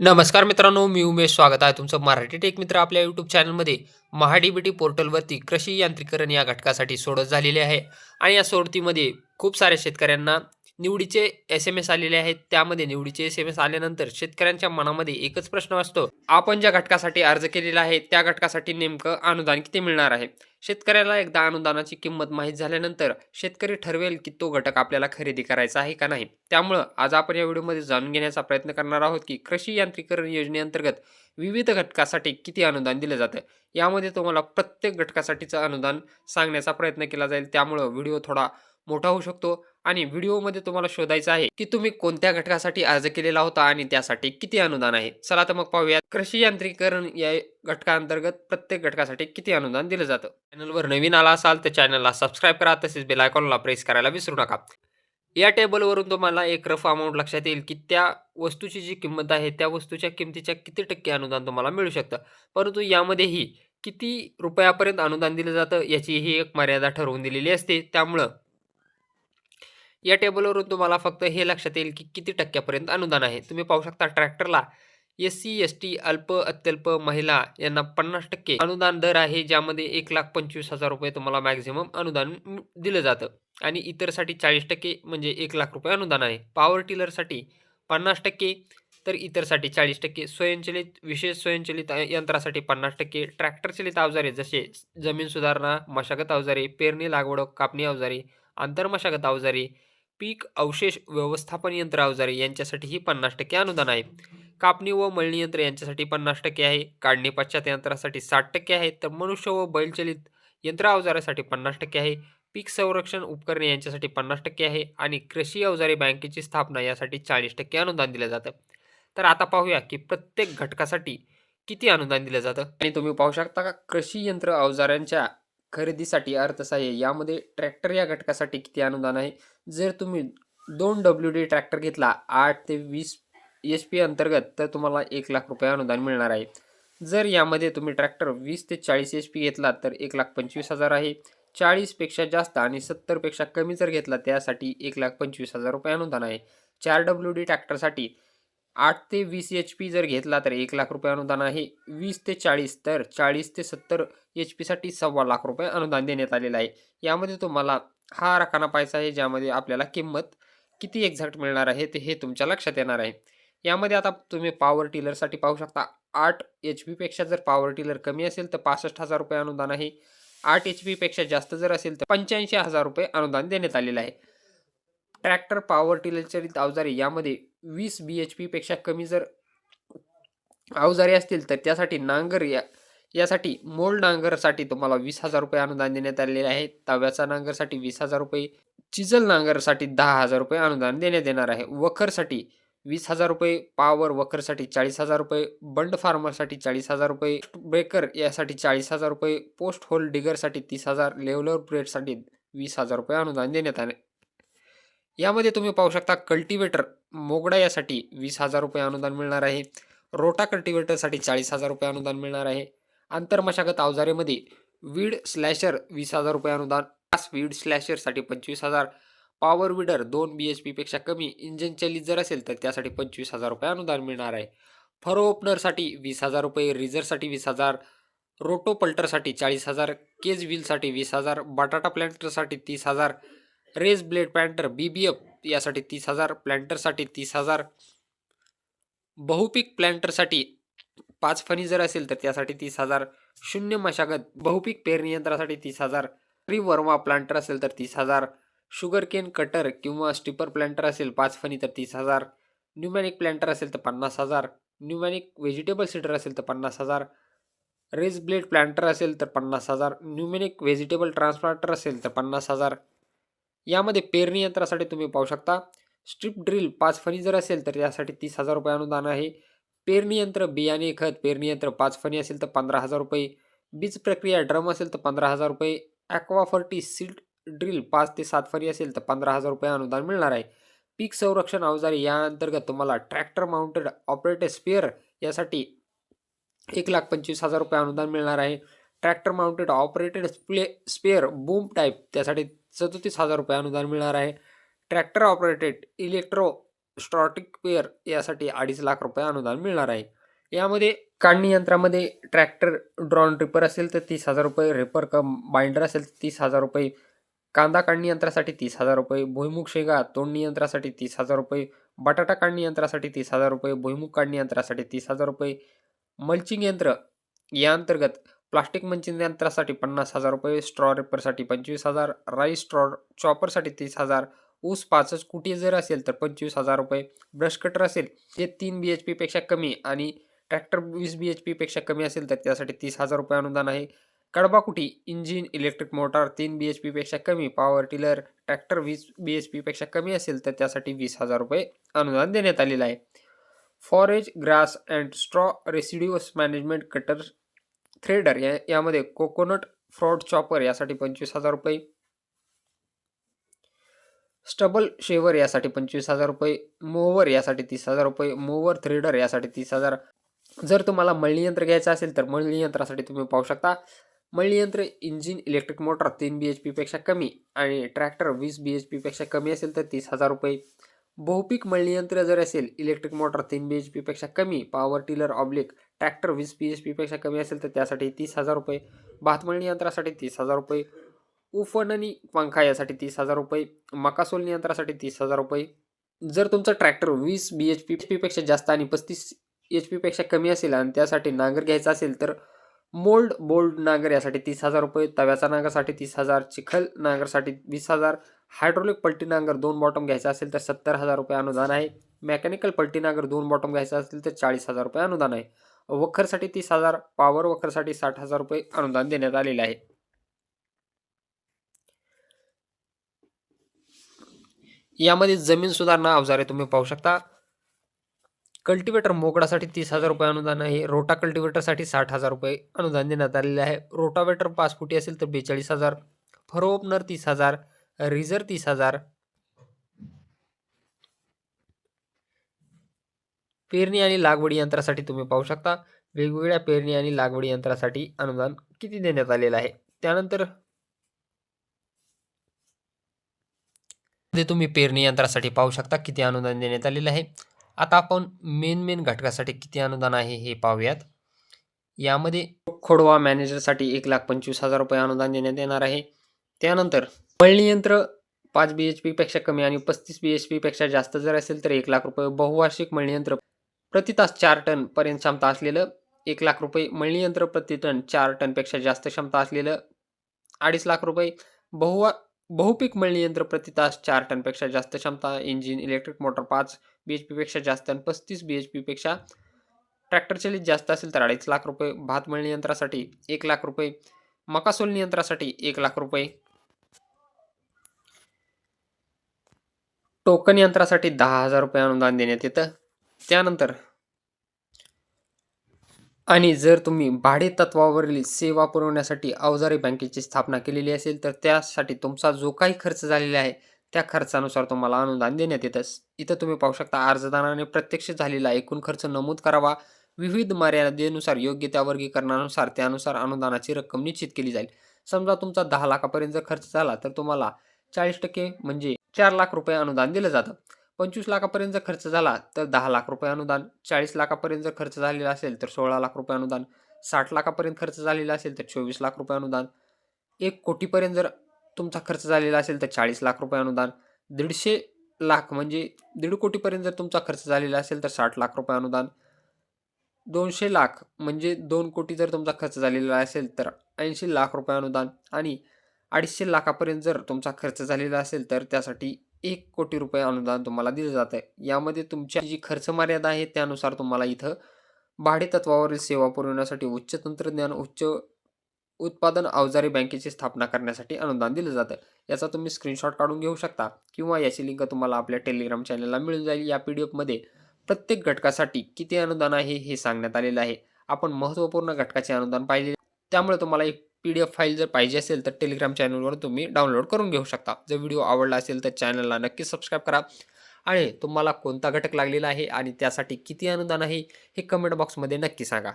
नमस्कार मित्रांनो मी उमेश स्वागत आहे तुमचं मराठी टेक मित्र आपल्या यूट्यूब चॅनलमध्ये महाडीबीटी पोर्टलवरती कृषी यांत्रिकरण या घटकासाठी सोडत झालेली आहे. आणि या सोडतीमध्ये खूप साऱ्या शेतकऱ्यांना निवडीचे एस एम एस आलेले आहेत त्यामध्ये निवडीचे एस एम एस आल्यानंतर शेतकऱ्यांच्या मनामध्ये एकच प्रश्न असतो आपण ज्या घटकासाठी अर्ज केलेला आहे त्या घटकासाठी नेमकं अनुदान किती मिळणार आहे? शेतकऱ्याला एकदा अनुदानाची किंमत माहीत झाल्यानंतर शेतकरी ठरवेल की तो घटक आपल्याला खरेदी करायचा आहे का नाही. त्यामुळं आज आपण या व्हिडिओमध्ये जाणून घेण्याचा प्रयत्न करणार आहोत की कृषी यांत्रिकरण योजनेअंतर्गत विविध घटकासाठी किती अनुदान दिलं जातं यामध्ये तुम्हाला प्रत्येक घटकासाठीचं अनुदान सांगण्याचा प्रयत्न केला जाईल. त्यामुळं व्हिडिओ थोडा मोठा होऊ शकतो. आणि व्हिडिओमध्ये तुम्हाला शोधायचं आहे की तुम्ही कोणत्या घटकासाठी अर्ज केलेला होता आणि त्यासाठी किती अनुदान आहे. चला तर मग पाहूया कृषी यांत्रिकरण या घटकाअंतर्गत प्रत्येक घटकासाठी किती अनुदान दिलं जातं? चॅनलवर नवीन आला असाल तर चॅनलला सबस्क्राईब करा. तसेच बेल आयकॉनला प्रेस करायला विसरू नका. या टेबलवरून तुम्हाला एक रफ अमाऊंट लक्षात येईल की त्या वस्तूची जी किंमत आहे त्या वस्तूच्या किमतीच्या किती टक्के अनुदान तुम्हाला मिळू शकतं. परंतु यामध्येही किती रुपयापर्यंत अनुदान दिलं जातं याची ही एक मर्यादा ठरवून दिलेली असते. त्यामुळं या टेबलवरून तुम्हाला फक्त हे लक्षात येईल की किती टक्क्यापर्यंत अनुदान आहे. तुम्ही पाहू शकता ट्रॅक्टरला एस सी एस टी अल्प अत्यल्प महिला यांना पन्नास टक्के अनुदान दर आहे ज्यामध्ये एक लाख पंचवीस हजार रुपये तुम्हाला मॅक्झिमम अनुदान दिलं जातं. आणि इतरसाठी चाळीस टक्के म्हणजे एक लाख रुपये अनुदान आहे. पॉवर टिलरसाठी पन्नास टक्के तर इतरसाठी चाळीस टक्के. स्वयंचलित विशेष स्वयंचलित यंत्रासाठी पन्नास टक्के. ट्रॅक्टरचलित अवजारे जसे जमीन सुधारणा मशागत अवजारे पेरणी लागवड कापणी अवजारे आंतरमशागत अवजारे पीक अवशेष व्यवस्थापन यंत्र अवजारे यांच्यासाठीही पन्नास टक्के अनुदान आहे. कापणी व मळणी यंत्र यांच्यासाठी पन्नास टक्के आहे. काढणी पाश्चात यंत्रासाठी साठ टक्के आहे. तर मनुष्य व बैलचलित यंत्र अवजारासाठी पन्नास टक्के आहे. पीक संरक्षण उपकरणे यांच्यासाठी पन्नास टक्के आहे. आणि कृषी अवजारे बँकेची स्थापना यासाठी चाळीस टक्के अनुदान दिलं जातं. तर आता पाहूया की प्रत्येक घटकासाठी किती अनुदान दिलं जातं? आणि तुम्ही पाहू शकता का कृषी यंत्र अवजारांच्या खरेदीसाठी अर्थसहाय्य यामध्ये ट्रॅक्टर या घटकासाठी किती अनुदान आहे? जर तुम्ही दोन डब्ल्यू डी ट्रॅक्टर घेतला आठ ते वीस एच पी अंतर्गत तर तुम्हाला एक लाख रुपये अनुदान मिळणार आहे. जर यामध्ये तुम्ही ट्रॅक्टर वीस ते चाळीस एच पी घेतला तर एक लाख पंचवीस हजार आहे. चाळीसपेक्षा जास्त आणि सत्तरपेक्षा कमी जर घेतला त्यासाठी एक लाख पंचवीस हजार रुपये अनुदान आहे. चार डब्ल्यू डी ट्रॅक्टरसाठी आठ ते वीस एच पी जर घेतला तर एक लाख रुपये अनुदान आहे. वीस ते चाळीस तर चाळीस ते सत्तर एच पीसाठी सव्वा लाख रुपये अनुदान देण्यात आलेलं आहे. यामध्ये तुम्हाला हा रखाना पाहायचा आहे ज्यामध्ये आपल्याला किंमत किती एक्झॅक्ट मिळणार आहे ते हे तुमच्या लक्षात येणार आहे. यामध्ये आता तुम्ही पॉवर टिलरसाठी पाहू शकता आठ एच पीपेक्षा जर पॉवर टिलर कमी असेल तर पासष्ट हजार रुपये अनुदान आहे. आठ एच पीपेक्षा जास्त जर असेल तर पंच्याऐंशी हजार रुपये अनुदान देण्यात आलेलं आहे. ट्रॅक्टर पॉवर टिलरचरित अवजारे यामध्ये वीस बी एच पीपेक्षा कमी जर अवजारे असतील तर त्यासाठी नांगर या यासाठी मोल नांगरसाठी तुम्हाला वीस हजार रुपये अनुदान देण्यात आलेले आहे. तव्याचा नांगरसाठी वीस हजार रुपये चिजल नांगरसाठी दहा हजार रुपये अनुदान देण्यात येणार आहे. वखरसाठी वीस हजार रुपये पावर वखरसाठी चाळीस हजार रुपये बंड फार्मरसाठी चाळीस हजार रुपये ब्रेकर यासाठी चाळीस हजार रुपये पोस्ट होल डिगरसाठी तीस हजार लेवलर ब्रेडसाठी वीस हजार रुपये अनुदान देण्यात आले यामध्ये तुम्ही पाहू शकता कल्टिवेटर मोगडा यासाठी वीस हजार रुपये अनुदान मिळणार आहे. रोटा कल्टिवेटरसाठी चाळीस हजार रुपये अनुदान मिळणार आहे. आंतरमशागत अवजारेमध्ये वीड स्लॅशर वीस हजार रुपये अनुदान पाच वीड स्लॅशरसाठी पंचवीस हजार. पॉवर विडर दोन बी एच पीपेक्षा कमी इंजिन चलित जर असेल तर त्यासाठी पंचवीस हजार रुपये अनुदान मिळणार आहे. फरो ओपनरसाठी वीस हजार रुपये रिझरसाठी वीस हजार. रोटो पल्टरसाठी चाळीस हजार केज व्हीलसाठी वीस हजार बटाटा प्लॅन्टरसाठी तीस हजार. Raised bed planter B B F यासाठी तीस हजार प्लॅन्टरसाठी तीस हजार. बहुपीक प्लॅन्टरसाठी पाच फणी जर असेल तर त्यासाठी तीस हजार. शून्य मशागत बहुपीक पेरणी यंत्रासाठी तीस हजार. ट्री वर्मा प्लांटर असेल तर तीस हजार. शुगर केन कटर किंवा स्टिपर प्लांटर असेल पाच फणी तर तीस हजार. न्यूमॅनिक प्लांटर असेल तर पन्नास हजार. न्यूमॅनिक व्हेजिटेबल सीडर असेल तर पन्नास हजार. रेस ब्लेड प्लांटर असेल तर पन्नास हजार. न्यूमॅनिक व्हेजिटेबल ट्रान्सप्लांटर असेल तर पन्नास हजार. यामध्ये पेरणी यंत्रासाठी तुम्ही पाहू शकता. स्ट्रीप ड्रिल पाच फणी जर असेल तर त्यासाठी तीस हजार रुपये अनुदान आहे. पेरणी यंत्र बियाणे खत पेरणी यंत्र पाच फणी असेल तर पंधरा हजार रुपये. बीज प्रक्रिया ड्रम असेल तर पंधरा हजार रुपये. ॲक्वाफर्टी सीट ड्रिल पाच ते सात फणी असेल तर पंधरा हजार रुपये अनुदान मिळणार आहे. पीक संरक्षण अवजारे या अंतर्गत तुम्हाला ट्रॅक्टर माउंटेड ऑपरेटेड स्पेअर यासाठी एक लाख पंचवीस हजार रुपये अनुदान मिळणार आहे. Tractor mounted operated spray sprayer boom type त्यासाठी सदोतीस हजार रुपये अनुदान मिळणार आहे. Tractor operated electrostatic sprayer यासाठी अडीच लाख रुपये अनुदान मिळणार आहे. यामध्ये काढणी यंत्रामध्ये ट्रॅक्टर ड्रॉन रिपर असेल तर तीस हजार रुपये रेपर कम बाइंडर असेल तर तीस हजार रुपये कांदा काढणी यंत्रासाठी तीस हजार रुपये भुईमुग शेगा तोडणी यंत्रासाठी तीस हजार रुपये बटाटा काढणी यंत्रासाठी तीस हजार रुपये भुईमुग काढणी यंत्रासाठी तीस हजार रुपये मल्चिंग यंत्र या अंतर्गत प्लास्टिक मंचिंग यंत्रासाठी पन्नास हजार रुपये स्ट्रॉ रेपरसाठी पंचवीस हजार राईस स्ट्रॉ चॉपरसाठी तीस हजार ऊस पाचच कुटी जर असेल तर पंचवीस हजार रुपये ब्रश कटर असेल ते तीन बी एच पीपेक्षा कमी आणि ट्रॅक्टर वीस बी एच पीपेक्षा कमी असेल तर त्यासाठी तीस हजार रुपये अनुदान आहे. कडबाकुटी इंजिन इलेक्ट्रिक मोटार तीन बी एच पीपेक्षा कमी पॉवर टिलर ट्रॅक्टर वीस बी एच पीपेक्षा कमी असेल तर त्यासाठी वीस हजार रुपये अनुदान देण्यात आलेलं आहे. Forage grass and straw residues management cutter shredder या यामध्ये कोकोनट फ्रॉड चॉपर यासाठी पंचवीस हजार रुपये. स्टबल शेवर यासाठी पंचवीस हजार रुपये. मोवर यासाठी तीस हजार रुपये. मोवर थ्रेडर यासाठी तीस हजार. जर तुम्हाला मळणी यंत्र घ्यायचं असेल तर मळणी यंत्रासाठी तुम्ही पाहू शकता. मळणी यंत्र इंजिन इलेक्ट्रिक मोटर तीन बी एच पीपेक्षा कमी आणि ट्रॅक्टर वीस बी एच पीपेक्षा कमी असेल तर तीस हजार रुपये. बहुपिक मळणी यंत्र जर असेल इलेक्ट्रिक मोटर तीन बी एच पीपेक्षा कमी पॉवर टिलर ऑब्लिक ट्रॅक्टर वीस पी एच पीपेक्षा कमी असेल तर त्यासाठी तीस हजार रुपये भातमळणी यंत्रासाठी तीस हजार रुपये उफणणी पंखा यासाठी तीस हजार रुपये मका सोलणी यंत्रासाठी तीस हजार रुपये. जर तुमचा ट्रॅक्टर वीस बी एच पी पीपेक्षा जास्त आणि पस्तीस एच पीपेक्षा कमी असेल आणि त्यासाठी नांगर घ्यायचा असेल तर मोल्ड बोल्ड नांगर यासाठी तीस हजार रुपये तव्याचा नांगरसाठी तीस हजार चिखल नांगरसाठी वीस हजार हायड्रोलिक पलटी नांगर दोन बॉटम घ्यायचा असेल तर सत्तर हजार रुपये अनुदान आहे. मेकॅनिकल पलटी नांगर दोन बॉटम घ्यायचा असेल तर चाळीस हजार रुपये अनुदान आहे. वखरसाठी तीस हजार पॉवर वखरसाठी साठ हजार रुपये अनुदान देण्यात आलेले आहे. यामध्ये जमीन सुधारणा अवजारे तुम्ही पाहू शकता. कल्टिवेटर मोकडासाठी तीस हजार रुपये अनुदान आहे. रोटा कल्टिवेटरसाठी साठ हजार रुपये अनुदान देण्यात आलेले आहे. रोटावेटर पाच फुटी असेल तर बेचाळीस हजार फरो ओपनर तीस हजार रिझर तीस हजार पेरणी आणि लागवडी यंत्रासाठी तुम्ही पाहू शकता. वेगवेगळ्या पेरणी आणि लागवडी यंत्रासाठी अनुदान किती देण्यात आलेलं आहे? त्यानंतर तुम्ही पेरणी यंत्रासाठी पाहू शकता किती अनुदान देण्यात आलेलं आहे. आता आपण मेन मेन घटकासाठी किती अनुदान आहे हे पाहूयात. यामध्ये खोडवा मॅनेजरसाठी एक लाख पंचवीस हजार रुपये अनुदान देण्यात येणार आहे. त्यानंतर मळणी यंत्र पाच बी एच पीपेक्षा कमी आणि पस्तीस बी एच पीपेक्षा जास्त जर असेल तर एक लाख रुपये बहुवार्षिक मळणी यंत्र प्रति तास चार टन पर्यंत क्षमता असलेलं एक लाख रुपये मळणी यंत्र प्रति टन चार टनपेक्षा जास्त क्षमता असलेलं अडीच लाख रुपये बहुवा बहुपीक मळणी यंत्र प्रति तास चार टनपेक्षा जास्त क्षमता इंजिन इलेक्ट्रिक मोटर पाच बी एच पीपेक्षा जास्त आणि पस्तीस बी एच पीपेक्षा ट्रॅक्टर चलित जास्त असेल तर अडीच लाख रुपये भात मळणी यंत्रासाठी एक लाख रुपये मका सोलणी यंत्रासाठी एक लाख रुपये. टोकन यंत्रासाठी दहा हजार रुपये अनुदान देण्यात येतं. त्यानंतर आणि जर तुम्ही भाडे तत्वावरील सेवा पुरवण्यासाठी अवजारे बँकेची स्थापना केलेली असेल तर त्यासाठी तुमचा जो काही खर्च झालेला आहे त्या खर्चानुसार तुम्हाला अनुदान देण्यात येतं. इथं तुम्ही पाहू शकता अर्जदानाने प्रत्यक्ष झालेला एकूण खर्च नमूद करावा. विविध मर्यादेनुसार योग्य त्या वर्गीकरणानुसार त्यानुसार अनुदानाची रक्कम निश्चित केली जाईल. समजा तुमचा दहा लाखापर्यंत खर्च झाला तर तुम्हाला चाळीस टक्के म्हणजे चार लाख रुपये अनुदान दिलं जातं. पंचवीस लाखापर्यंत जर खर्च झाला तर दहा लाख रुपये अनुदान चाळीस लाखापर्यंत जर खर्च झालेला असेल तर सोळा लाख रुपये अनुदान साठ लाखापर्यंत खर्च झालेला असेल तर चोवीस लाख रुपये अनुदान एक कोटीपर्यंत जर तुमचा खर्च झालेला असेल तर चाळीस लाख रुपये अनुदान दीडशे लाख म्हणजे दीड कोटीपर्यंत जर तुमचा खर्च झालेला असेल तर साठ लाख रुपये अनुदान दोनशे लाख म्हणजे दोन कोटी जर तुमचा खर्च झालेला असेल तर ऐंशी लाख रुपये अनुदान आणि अडीचशे लाखापर्यंत जर तुमचा खर्च झालेला असेल तर त्यासाठी एक कोटी रुपये अनुदान तुम्हाला दिलं जातं आहे यामध्ये तुमची जी खर्च मर्यादा आहे त्यानुसार तुम्हाला इथं भाडे तत्वावरील सेवा पुरवण्यासाठी उच्च तंत्रज्ञान उच्च उत्पादन अवजारे बँकेची स्थापना करण्यासाठी अनुदान दिलं जातं याचा तुम्ही स्क्रीनशॉट काढून घेऊ शकता किंवा याची लिंक तुम्हाला आपल्या टेलिग्राम चॅनलला मिळून जाईल. या पी डी एफमध्ये प्रत्येक घटकासाठी किती अनुदान आहे हे सांगण्यात आलेलं आहे. आपण महत्त्वपूर्ण घटकाचे अनुदान पाहिले त्यामुळे तुम्हाला एक पी डी एफ फाईल जर पाहिजे असेल तर टेलिग्राम चॅनलवर तुम्ही डाउनलोड करून घेऊ शकता. जर व्हिडिओ आवडला असेल तर चॅनलला नक्की सबस्क्राईब करा. आणि तुम्हाला कोणता घटक लागलेला आहे आणि त्यासाठी किती अनुदान आहे हे कमेंट बॉक्समध्ये नक्की सांगा.